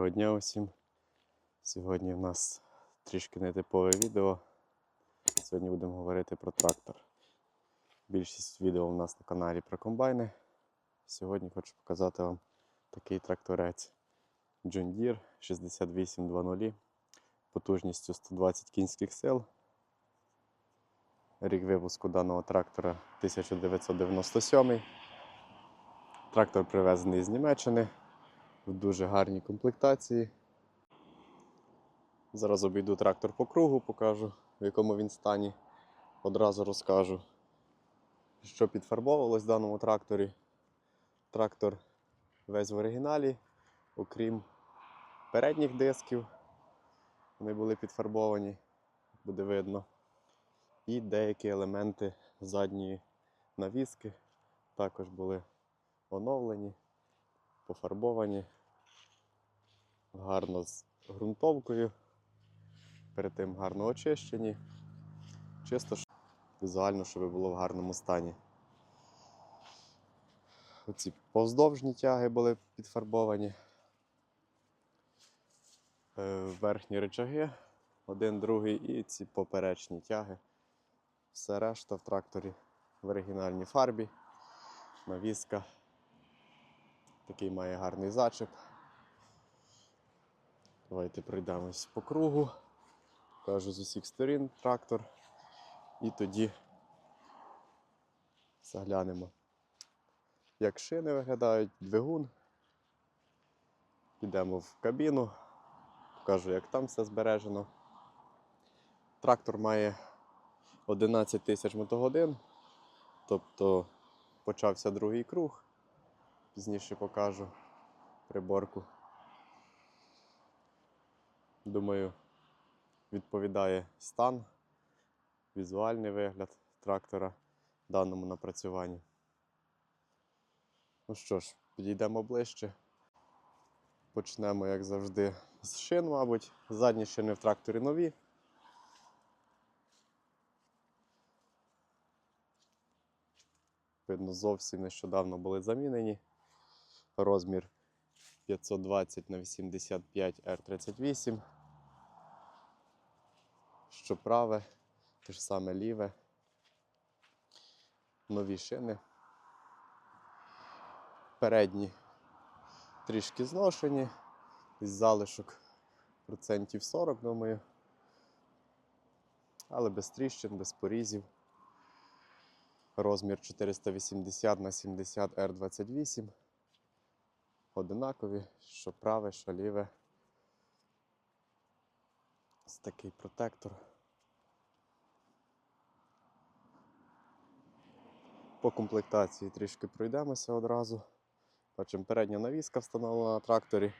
Доброго дня усім. Сьогодні в нас трішки нетипове відео. Сьогодні будемо говорити про трактор. Більшість відео у нас на каналі про комбайни. Сьогодні хочу показати вам такий тракторець John Deere 6820 потужністю 120 кінських сил. Рік випуску даного трактора 1997. Трактор привезений з Німеччини в дуже гарній комплектації. Зараз обійду трактор по кругу, покажу, в якому він стані. Одразу розкажу, що підфарбовувалось в даному тракторі. Трактор весь в оригіналі, окрім передніх дисків. Вони були підфарбовані, буде видно. І деякі елементи задньої навіски також були оновлені, пофарбовані гарно з ґрунтовкою, перед тим гарно очищені. Чисто візуально, щоб було в гарному стані. Оці повздовжні тяги були підфарбовані. Е, Верхні речаги, один, другий і ці поперечні тяги. Все решта в тракторі в оригінальній фарбі. Навіска. Такий має гарний зачеп. Давайте пройдемось по кругу. Покажу з усіх сторін трактор. І тоді заглянемо, як шини виглядають, двигун. Підемо в кабіну, покажу, як там все збережено. Трактор має 11 тисяч мотогодин, тобто почався другий круг. Пізніше покажу приборку. Думаю, відповідає стан, візуальний вигляд трактора в даному напрацюванні. Ну що ж, підійдемо ближче. Почнемо, як завжди, з шин, мабуть. Задні шини в тракторі нові. Видно, зовсім нещодавно були замінені. Розмір 520 на 85 R38. Що праве, те ж саме ліве. Нові шини. Передні трішки зношені. Із залишок процентів 40, думаю. Але без тріщин, без порізів. Розмір 480 на 70 R28 одинакові, що праве, що ліве. Ось такий протектор. По комплектації трішки пройдемося одразу. Бачимо, передня навіска встановлена на тракторі,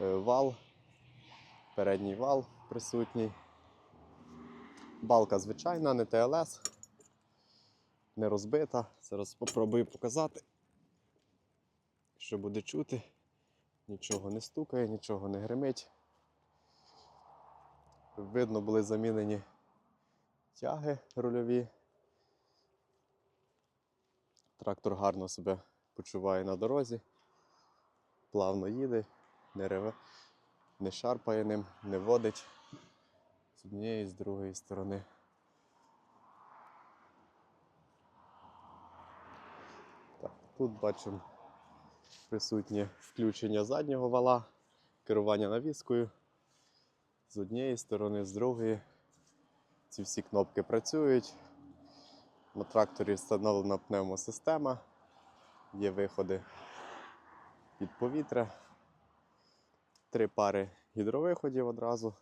Е, вал, передній вал присутній. Балка звичайна, не ТЛС, не розбита. Зараз спробую показати що буде чути, нічого не стукає, нічого не гримить. Видно, були замінені тяги рульові. Трактор гарно себе почуває на дорозі, плавно їде, не реве, не шарпає ним, не водить з однієї з другої сторони. Так, тут бачимо присутнє включення заднього вала, керування навіскою. З однієї сторони, з другої. Ці всі кнопки працюють. На тракторі встановлена пневмосистема, є виходи від повітря, три пари гідровиходів одразу.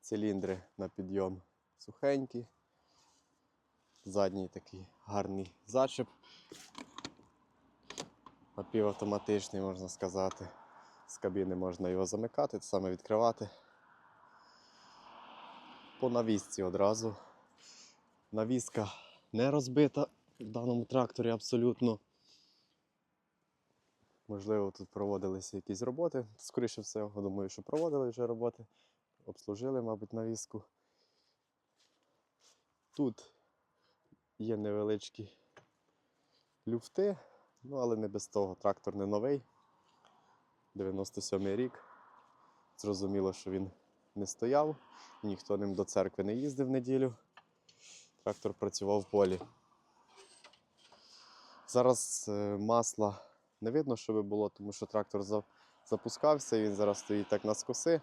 Циліндри на підйом сухенькі. Задній такий гарний зачеп напівавтоматичний, можна сказати. З кабіни можна його замикати, те саме відкривати. По навісці одразу. Навіска не розбита в даному тракторі абсолютно. Можливо, тут проводилися якісь роботи. Скоріше всього, думаю, що проводили вже роботи. Обслужили, мабуть, навіску. Тут є невеличкі люфти, ну але не без того. Трактор не новий. 97-й рік. Зрозуміло, що він не стояв, ніхто ним до церкви не їздив в неділю. Трактор працював в полі. Зараз е, масла не видно, що би було, тому що трактор запускався, він зараз стоїть так на скоси.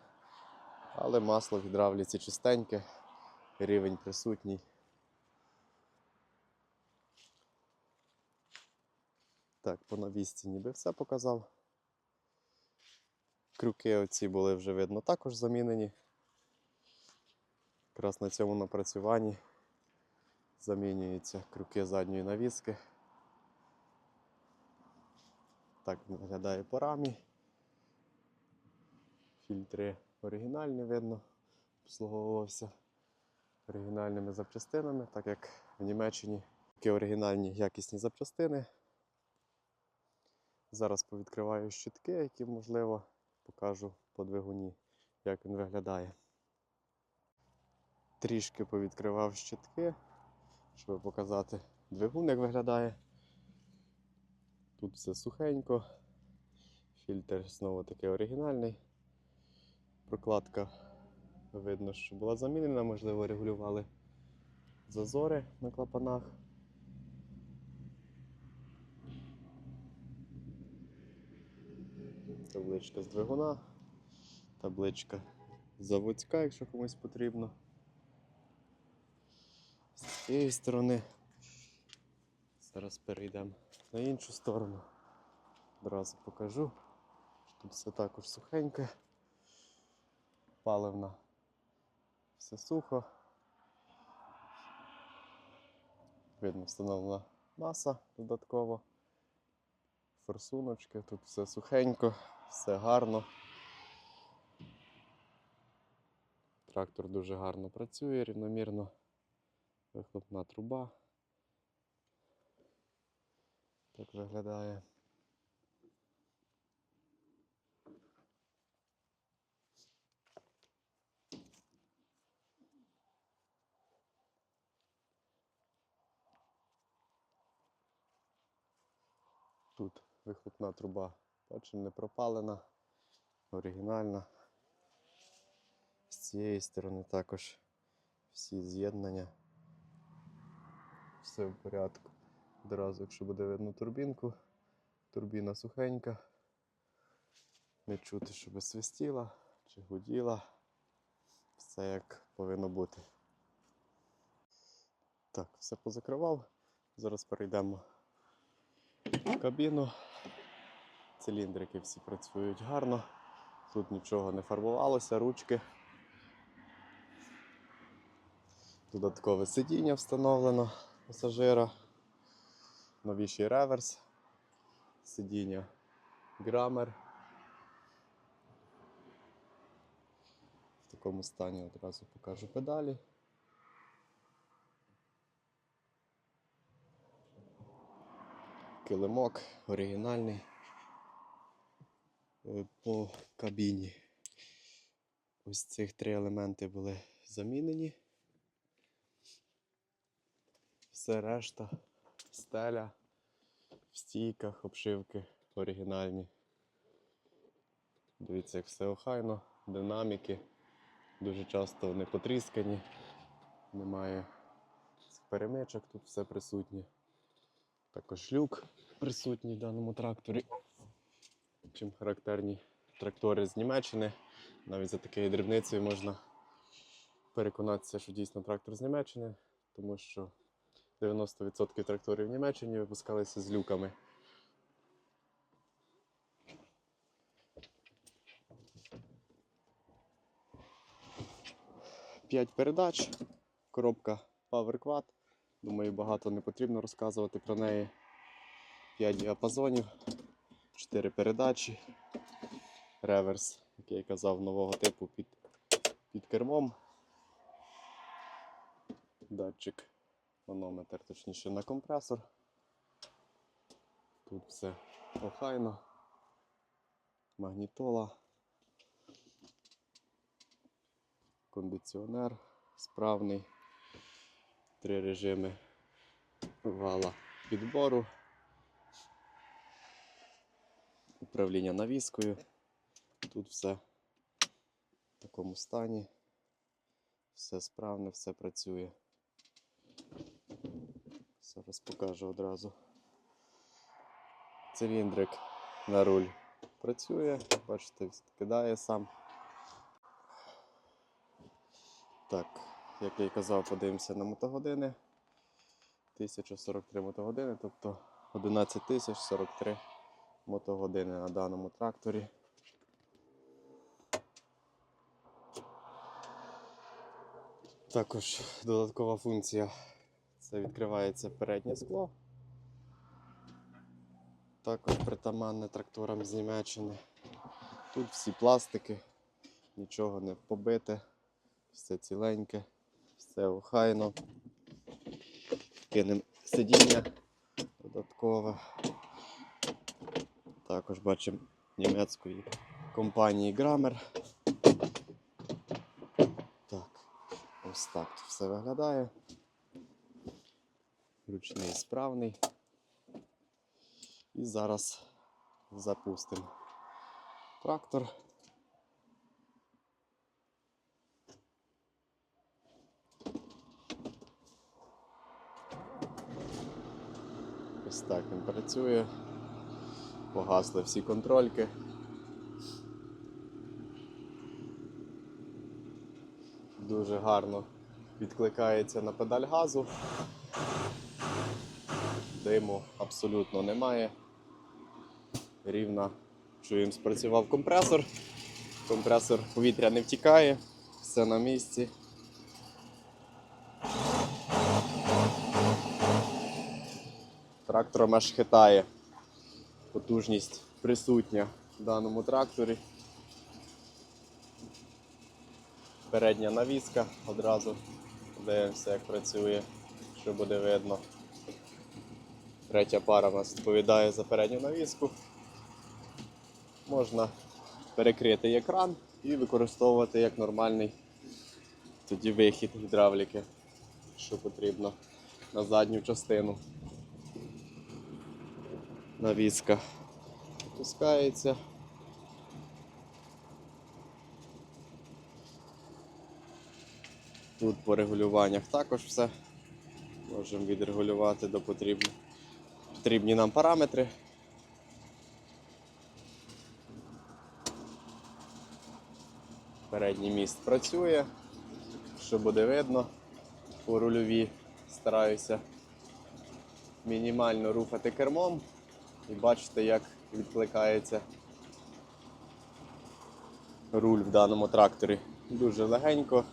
Але масло в гідравліці чистеньке, рівень присутній. Так, по навісці ніби все показав. Крюки оці були вже видно також замінені. Якраз на цьому напрацюванні замінюються крюки задньої навіски. Так виглядає по рамі. Фільтри оригінальні видно, обслуговувався оригінальними запчастинами, так як в Німеччині такі оригінальні якісні запчастини. Зараз повідкриваю щитки, які можливо покажу по двигуні, як він виглядає. Трішки повідкривав щитки, щоб показати двигун, як виглядає. Тут все сухенько. Фільтр знову таки оригінальний. Прокладка видно, що була замінена, можливо, регулювали зазори на клапанах. Табличка з двигуна, табличка заводська, якщо комусь потрібно. З цієї сторони. Зараз перейдемо на іншу сторону. Одразу покажу. Тут все також сухеньке. Паливна. Все сухо. Видно, встановлена маса додатково. Форсуночки, тут все сухенько, все гарно. Трактор дуже гарно працює, рівномірно. Вихлопна труба. Так виглядає. Тут вихлопна труба, бачимо, не пропалена, оригінальна. З цієї сторони також всі з'єднання. Все в порядку. Одразу, якщо буде видно турбінку, турбіна сухенька. Не чути, щоб свистіла чи гуділа. Все як повинно бути. Так, все позакривав. Зараз перейдемо в кабіну. Циліндрики всі працюють гарно. Тут нічого не фарбувалося, ручки. Додаткове сидіння встановлено пасажира. Новіший реверс. Сидіння грамер. В такому стані одразу покажу педалі. Килимок оригінальний по кабіні. Ось цих три елементи були замінені. Все решта, стеля, в стійках, обшивки оригінальні. Дивіться, як все охайно, динаміки. Дуже часто вони потріскані, немає перемичок, тут все присутнє. Також люк присутній в даному тракторі. Чим характерні трактори з Німеччини. Навіть за такою дрібницею можна переконатися, що дійсно трактор з Німеччини, тому що 90% тракторів в Німеччині випускалися з люками. П'ять передач, коробка Power Quad. Думаю, багато не потрібно розказувати про неї. 5 діапазонів, 4 передачі, реверс, який я казав, нового типу під, під кермом. Датчик, манометр, точніше на компресор. Тут все охайно, магнітола, кондиціонер справний, три режими вала підбору, управління навіскою, Тут все в такому стані. Все справне, все працює. Зараз покажу одразу. Циліндрик на руль працює, бачите, кидає сам. Так, як я й казав, подивимося на мотогодини. 1043 мотогодини, тобто 11 043 мотогодини на даному тракторі. Також додаткова функція це відкривається переднє скло. Також притаманне тракторам з Німеччини. Тут всі пластики, нічого не побите, все ціленьке, все охайно. Кинемо сидіння додаткове. Також бачимо німецької компанії Grammer. Так, ось так тут все виглядає. Ручний справний. І зараз запустимо трактор. Ось так він працює. Погасли всі контрольки. Дуже гарно відкликається на педаль газу. Диму абсолютно немає. Рівно чуємо, спрацював компресор. Компресор повітря не втікає, все на місці. Трактором аж хитає. Потужність присутня в даному тракторі. Передня навіска одразу. Дивимося, як працює, що буде видно. Третя пара у нас відповідає за передню навіску. Можна перекрити екран і використовувати як нормальний тоді вихід гідравліки, що потрібно на задню частину. Навіска опускається. Тут по регулюваннях також все. Можемо відрегулювати до потрібні, потрібні нам параметри. Передній міст працює, що буде видно по рульові. Стараюся мінімально рухати кермом і бачите, як відкликається руль в даному тракторі. Дуже легенько,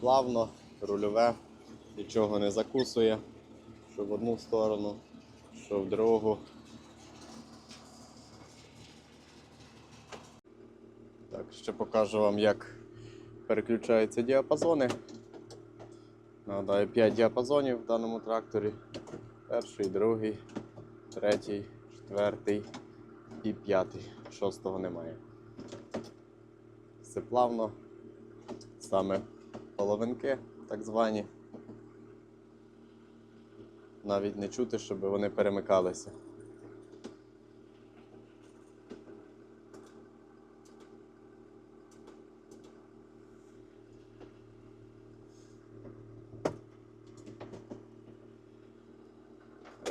плавно, рульове, нічого не закусує, що в одну сторону, що в другу. Так, ще покажу вам, як переключаються діапазони. Нагадаю, 5 діапазонів в даному тракторі. Перший, другий, третій, четвертий і п'ятий. Шостого немає. Все плавно. Саме половинки, так звані. Навіть не чути, щоб вони перемикалися.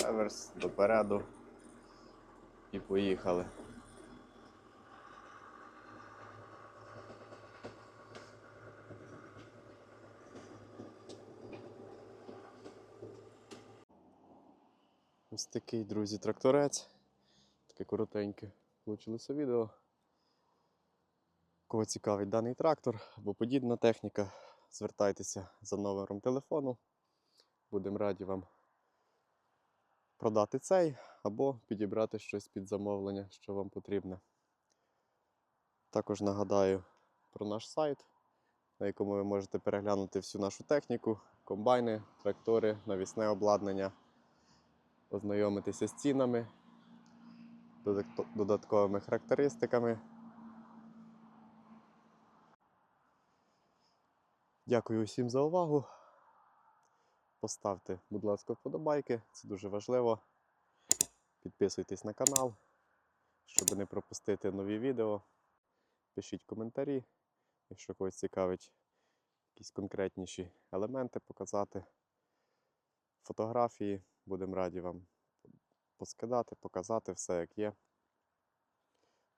Реверс допереду і поїхали. Ось такий, друзі, тракторець. Таке коротеньке вийшло відео. Кого цікавить даний трактор або подібна техніка, звертайтеся за номером телефону. Будемо раді вам продати цей або підібрати щось під замовлення, що вам потрібне. Також нагадаю про наш сайт, на якому ви можете переглянути всю нашу техніку, комбайни, трактори, навісне обладнання, ознайомитися з цінами, додатковими характеристиками. Дякую усім за увагу. Поставте, будь ласка, вподобайки, це дуже важливо. Підписуйтесь на канал, щоб не пропустити нові відео. Пишіть коментарі, якщо когось цікавить якісь конкретніші елементи показати. Фотографії будемо раді вам поскидати, показати все як є.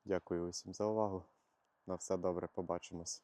Дякую усім за увагу. На все добре, побачимось.